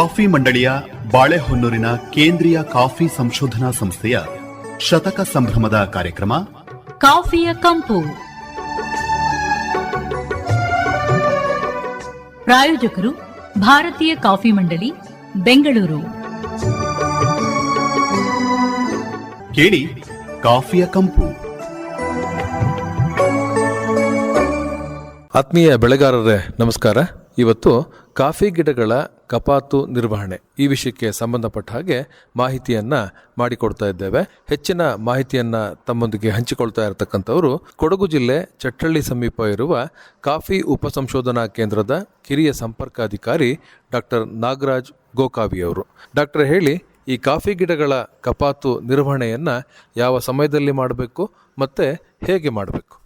Coffee ಮಂಡಳಿಯ ಬಾಳೆಹೊನ್ನೂರಿನ ಕೇಂದ್ರೀಯ coffee ಸಂಶೋಧನಾ ಸಂಸ್ಥೆಯ ಶತಕ ಸಂಭ್ರಮದ ಕಾರ್ಯಕ್ರಮ ಕಾಫಿಯ ಕಂಪು. ಪ್ರಾಯೋಜಕರು ಭಾರತೀಯ ಕಾಫಿ ಮಂಡಳಿ ಬೆಂಗಳೂರು. ಕೇಳಿ ಕಾಫಿಯ ಕಂಪು. ಆತ್ಮೀಯ ಬೆಳೆಗಾರರೇ ನಮಸ್ಕಾರ. ಇವತ್ತು ಕಾಫಿ ಗಿಡಗಳ ಕಪಾತು ನಿರ್ವಹಣೆ ಈ ವಿಷಯಕ್ಕೆ ಸಂಬಂಧಪಟ್ಟ ಹಾಗೆ ಮಾಹಿತಿಯನ್ನ ಮಾಡಿಕೊಡ್ತಾ ಇದ್ದೇವೆ. ಹೆಚ್ಚಿನ ಮಾಹಿತಿಯನ್ನ ತಮ್ಮೊಂದಿಗೆ ಹಂಚಿಕೊಳ್ತಾ ಇರತಕ್ಕಂಥವರು ಕೊಡಗು ಜಿಲ್ಲೆ ಚಟ್ಟಳ್ಳಿ ಸಮೀಪ ಇರುವ ಕಾಫಿ ಉಪಸಂಶೋಧನಾ ಕೇಂದ್ರದ ಕಿರಿಯ ಸಂಪರ್ಕಾಧಿಕಾರಿ ಡಾಕ್ಟರ್ ನಾಗರಾಜ್ ಗೋಕಾವಿ ಅವರು ಡಾಕ್ಟರ್ ಹೇಳಿ, ಈ ಕಾಫಿ ಗಿಡಗಳ ಕಪಾತು ನಿರ್ವಹಣೆಯನ್ನ ಯಾವ ಸಮಯದಲ್ಲಿ ಮಾಡಬೇಕು ಮತ್ತೆ ಹೇಗೆ ಮಾಡಬೇಕು?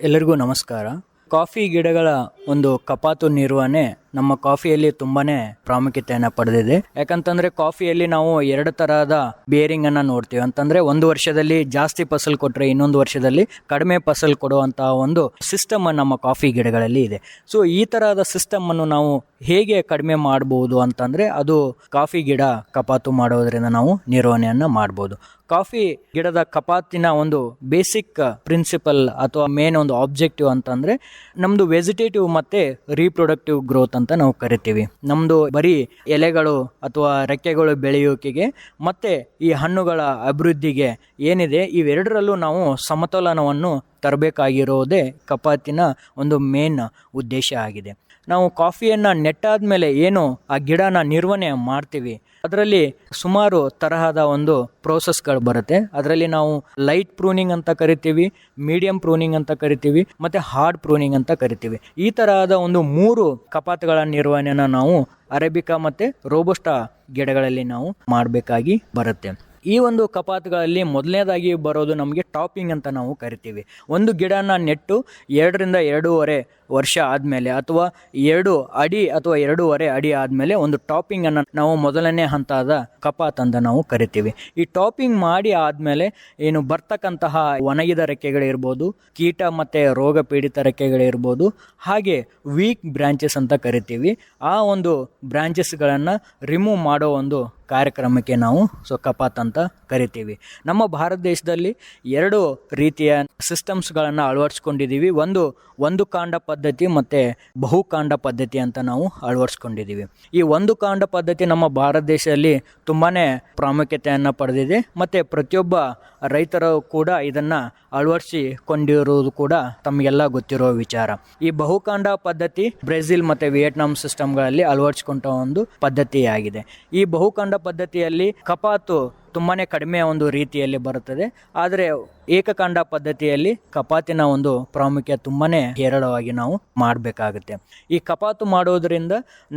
ಎಲ್ಲರಿಗೂ ನಮಸ್ಕಾರ. ಕಾಫಿ ಗಿಡಗಳ ಒಂದು ಕಪಾತು ನಿರ್ವಹಣೆ ನಮ್ಮ ಕಾಫಿಯಲ್ಲಿ ತುಂಬಾನೇ ಪ್ರಾಮುಖ್ಯತೆಯನ್ನು ಪಡೆದಿದೆ. ಯಾಕಂತಂದ್ರೆ ಕಾಫಿಯಲ್ಲಿ ನಾವು ಎರಡು ತರಹದ ಬೇರಿಂಗ್ ಅನ್ನ ನೋಡ್ತೀವಿ. ಅಂತಂದ್ರೆ ಒಂದು ವರ್ಷದಲ್ಲಿ ಜಾಸ್ತಿ ಫಸಲ್ ಕೊಟ್ರೆ ಇನ್ನೊಂದು ವರ್ಷದಲ್ಲಿ ಕಡಿಮೆ ಫಸಲ್ ಕೊಡುವಂತಹ ಒಂದು ಸಿಸ್ಟಮ್ ನಮ್ಮ ಕಾಫಿ ಗಿಡಗಳಲ್ಲಿ ಇದೆ. ಸೊ ಈ ತರಹದ ಸಿಸ್ಟಮ್ ಅನ್ನು ನಾವು ಹೇಗೆ ಕಡಿಮೆ ಮಾಡಬಹುದು ಅಂತಂದ್ರೆ ಅದು ಕಾಫಿ ಗಿಡ ಕಪಾತು ಮಾಡೋದ್ರಿಂದ ನಾವು ನಿರ್ವಹಣೆಯನ್ನು ಮಾಡಬಹುದು ಕಾಫಿ ಗಿಡದ ಕಪಾತಿನ ಒಂದು ಬೇಸಿಕ್ ಪ್ರಿನ್ಸಿಪಲ್ ಅಥವಾ ಮೇನ್ ಒಂದು ಆಬ್ಜೆಕ್ಟಿವ್ ಅಂತಂದ್ರೆ ನಮ್ದು ವೆಜಿಟೇಟಿವ್ ಮತ್ತೆ ರೀಪ್ರೊಡಕ್ಟಿವ್ ಗ್ರೋತ್ ಅಂತ ನಾವು ಕರಿತೀವಿ. ನಮ್ಮದು ಬರೀ ಎಲೆಗಳು ಅಥವಾ ರೆಕ್ಕೆಗಳು ಬೆಳೆಯೋಕೆಗೆ ಮತ್ತು ಈ ಹಣ್ಣುಗಳ ಅಭಿವೃದ್ಧಿಗೆ ಏನಿದೆ, ಇವೆರಡರಲ್ಲೂ ನಾವು ಸಮತೋಲನವನ್ನು ತರಬೇಕಾಗಿರೋದೇ ಕಪಾತಿನ ಒಂದು ಮೇನ್ ಉದ್ದೇಶ ಆಗಿದೆ. ನಾವು ಕಾಫಿಯನ್ನು ನೆಟ್ಟಾದ್ಮೇಲೆ ಏನು ಆ ಗಿಡನ ನಿರ್ವಹಣೆ ಮಾಡ್ತೀವಿ. ಅದರಲ್ಲಿ ಸುಮಾರು ತರಹದ ಒಂದು ಪ್ರೋಸೆಸ್ಗಳು ಬರುತ್ತೆ. ಅದರಲ್ಲಿ ನಾವು ಲೈಟ್ ಪ್ರೂನಿಂಗ್ ಅಂತ ಕರಿತೀವಿ ಮೀಡಿಯಂ ಪ್ರೂನಿಂಗ್ ಅಂತ ಕರಿತೀವಿ, ಮತ್ತು ಹಾರ್ಡ್ ಪ್ರೂನಿಂಗ್ ಅಂತ ಕರಿತೀವಿ. ಈ ತರಹದ ಒಂದು ಮೂರು ಕಪಾತುಗಳ ನಿರ್ವಹಣೆನ ನಾವು ಅರೇಬಿಕಾ ಮತ್ತು ರೋಬೋಸ್ಟಾ ಗಿಡಗಳಲ್ಲಿ ನಾವು ಮಾಡಬೇಕಾಗಿ ಬರುತ್ತೆ. ಈ ಒಂದು ಕಪಾತ್ಗಳಲ್ಲಿ ಮೊದಲನೇದಾಗಿ ಬರೋದು ನಮಗೆ ಟಾಪಿಂಗ್ ಅಂತ ನಾವು ಕರಿತೀವಿ. ಒಂದು ಗಿಡನ ನೆಟ್ಟು ಎರಡರಿಂದ ಎರಡೂವರೆ ವರ್ಷ ಆದಮೇಲೆ ಅಥವಾ ಎರಡು ಅಡಿ ಅಥವಾ ಎರಡೂವರೆ ಅಡಿ ಆದಮೇಲೆ ಒಂದು ಟಾಪಿಂಗ್ ಅನ್ನು ನಾವು ಮೊದಲನೇ ಹಂತದ ಕಪಾತ್ ಅಂತ ನಾವು ಕರಿತೀವಿ. ಈ ಟಾಪಿಂಗ್ ಮಾಡಿ ಆದಮೇಲೆ ಏನು ಬರ್ತಕ್ಕಂತಹ ಒಣಗಿದ ರೆಕ್ಕೆಗಳಿರ್ಬೋದು, ಕೀಟ ಮತ್ತು ರೋಗ ಪೀಡಿತ ರೆಕ್ಕೆಗಳಿರ್ಬೋದು, ಹಾಗೆ ವೀಕ್ ಬ್ರಾಂಚಸ್ ಅಂತ ಕರಿತೀವಿ. ಆ ಒಂದು ಬ್ರಾಂಚಸ್ಗಳನ್ನು ರಿಮೂವ್ ಮಾಡೋ ಒಂದು ಕಾರ್ಯಕ್ರಮಕ್ಕೆ ನಾವು ಸೊ ಕಪಾತ್ ಅಂತ ಕರಿತೀವಿ. ನಮ್ಮ ಭಾರತ ದೇಶದಲ್ಲಿ ಎರಡು ರೀತಿಯ ಸಿಸ್ಟಮ್ಸ್ಗಳನ್ನು ಅಳವಡಿಸ್ಕೊಂಡಿದ್ದೀವಿ. ಒಂದು ಒಂದು ಕಾಂಡ ಪದ್ಧತಿ ಮತ್ತು ಬಹುಕಾಂಡ ಪದ್ಧತಿ ಅಂತ ನಾವು ಅಳವಡಿಸ್ಕೊಂಡಿದ್ದೀವಿ. ಈ ಒಂದು ಕಾಂಡ ಪದ್ಧತಿ ನಮ್ಮ ಭಾರತ ದೇಶದಲ್ಲಿ ತುಂಬಾ ಪ್ರಾಮುಖ್ಯತೆಯನ್ನು ಪಡೆದಿದೆ. ಮತ್ತು ಪ್ರತಿಯೊಬ್ಬ ರೈತರು ಕೂಡ ಇದನ್ನು ಅಳವಡಿಸಿಕೊಂಡಿರುವುದು ಕೂಡ ತಮಗೆಲ್ಲ ಗೊತ್ತಿರೋ ವಿಚಾರ. ಈ ಬಹುಕಾಂಡ ಪದ್ಧತಿ ಬ್ರೆಜಿಲ್ ಮತ್ತು ವಿಯೆಟ್ನಾಂ ಸಿಸ್ಟಮ್ಗಳಲ್ಲಿ ಅಳವಡಿಸಿಕೊಂಡ ಒಂದು ಪದ್ಧತಿಯಾಗಿದೆ. ಈ ಬಹುಕಾಂಡ ಪದ್ಧತಿಯಲ್ಲಿ ಕಪಾತು ತುಂಬಾ ಕಡಿಮೆ ಒಂದು ರೀತಿಯಲ್ಲಿ ಬರುತ್ತದೆ. ಆದರೆ ಏಕಕಾಂಡ ಪದ್ಧತಿಯಲ್ಲಿ ಕಪಾತಿನ ಒಂದು ಪ್ರಾಮುಖ್ಯ ತುಂಬಾ ಹೇರಳವಾಗಿ ನಾವು ಮಾಡಬೇಕಾಗುತ್ತೆ. ಈ ಕಪಾತು ಮಾಡೋದರಿಂದ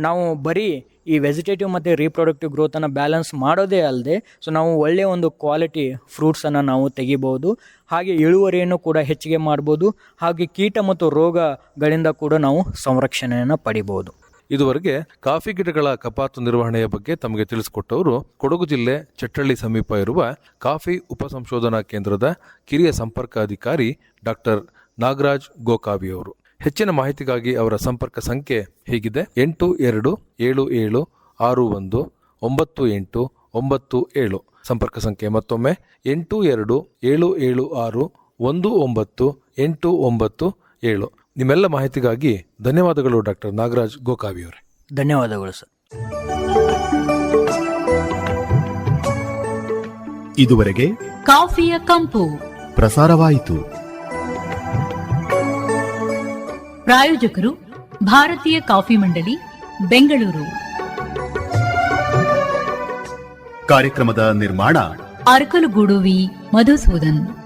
ನಾವು ಬರೀ ಈ ವೆಜಿಟೇಟಿವ್ ಮತ್ತು ರೀಪ್ರೊಡಕ್ಟಿವ್ ಗ್ರೋತನ್ನು ಬ್ಯಾಲೆನ್ಸ್ ಮಾಡೋದೇ ಅಲ್ಲದೆ ಸೊ ನಾವು ಒಳ್ಳೆಯ ಒಂದು ಕ್ವಾಲಿಟಿ ಫ್ರೂಟ್ಸನ್ನು ನಾವು ತೆಗಿಬೋದು. ಹಾಗೆ ಇಳುವರಿಯನ್ನು ಕೂಡ ಹೆಚ್ಚಿಗೆ ಮಾಡ್ಬೋದು. ಹಾಗೆ ಕೀಟ ಮತ್ತು ರೋಗಗಳಿಂದ ಕೂಡ ನಾವು ಸಂರಕ್ಷಣೆಯನ್ನು ಪಡಿಬೋದು. ಇದುವರೆಗೆ ಕಾಫಿ ಗಿಡಗಳ ಕಪಾತು ನಿರ್ವಹಣೆಯ ಬಗ್ಗೆ ತಮಗೆ ತಿಳಿಸಿಕೊಟ್ಟವರು ಕೊಡಗು ಜಿಲ್ಲೆ ಚಟ್ಟಳ್ಳಿ ಸಮೀಪ ಇರುವ ಕಾಫಿ ಉಪಸಂಶೋಧನಾ ಕೇಂದ್ರದ ಕಿರಿಯ ಸಂಪರ್ಕ ಅಧಿಕಾರಿ ಡಾಕ್ಟರ್ ನಾಗರಾಜ್ ಗೋಕಾವಿ ಅವರು. ಹೆಚ್ಚಿನ ಮಾಹಿತಿಗಾಗಿ ಅವರ ಸಂಪರ್ಕ ಸಂಖ್ಯೆ ಹೀಗಿದೆ. ಎಂಟು ಎರಡು ಏಳು ಏಳು ಆರು ಒಂದು ಒಂಬತ್ತು ಎಂಟು ಒಂಬತ್ತು ಏಳು. ಸಂಪರ್ಕ ಸಂಖ್ಯೆ ಮತ್ತೊಮ್ಮೆ. ಎಂಟು ಎರಡು ಏಳು ಏಳು ಆರು ಒಂದು ಒಂಬತ್ತು ಎಂಟು ಒಂಬತ್ತು ಏಳು. ನಿಮ್ಮೆಲ್ಲ ಮಾಹಿತಿಗಾಗಿ ಧನ್ಯವಾದಗಳು ಡಾಕ್ಟರ್ ನಾಗರಾಜ್ ಗೋಕಾವಿಯವರೇ. ಧನ್ಯವಾದಗಳು ಸರ್. ಇದುವರೆಗೆ ಕಾಫಿಯ ಕಂಪು. ಪ್ರಸಾರವಾಯಿತು. ಪ್ರಾಯೋಜಕರು ಭಾರತೀಯ ಕಾಫಿ ಮಂಡಳಿ ಬೆಂಗಳೂರು. ಕಾರ್ಯಕ್ರಮದ ನಿರ್ಮಾಣ ಅರಕಲಗೂಡು ವಿ. ಮಧುಸೂದನ್.